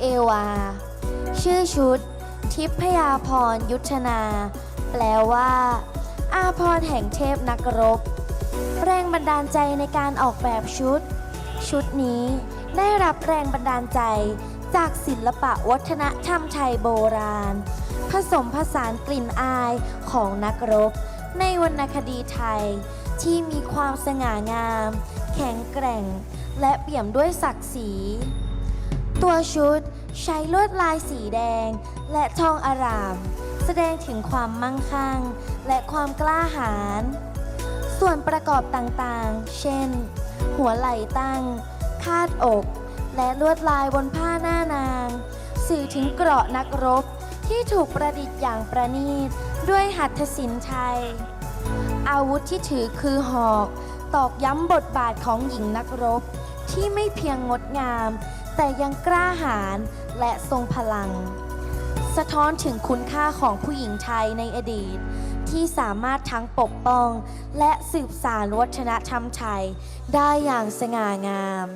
เอวา ชื่อชุด ทิพยาพรยุทธนา แปลว่า อาพรแห่งเทพนักรบ แรงบันดาลใจในการออกแบบชุด ชุดนี้ได้รับแรงบันดาลใจจากศิลปะวัฒนธรรมไทยโบราณ ผสมผสานกลิ่นอายของนักรบ ในวรรณคดีไทยที่มีความสง่างาม แข็งแกร่ง และเปี่ยมด้วยศักดิ์ศรี ตัวชุดใช้ลวดลายสีแดง และทองอาราม แสดงถึงความมั่งคั่ง และความกล้าหาญ ส่วนประกอบต่างๆ เช่น หัวไหล่ตั้ง คาดอก และลวดลายบนผ้าหน้านาง สื่อถึงเกราะนักรบที่ถูกประดิษฐ์อย่างประณีต ด้วยหัตถศิลป์ไทย อาวุธที่ถือคือหอก ตอกย้ำบทบาทของหญิงนักรบที่ไม่เพียงงดงาม แต่ยังกล้าหาญและทรงพลัง สะท้อนถึงคุณค่าของผู้หญิงไทยในอดีต ที่สามารถทั้งปกป้อง และสืบสานวัฒนธรรมไทย ได้อย่างสง่างาม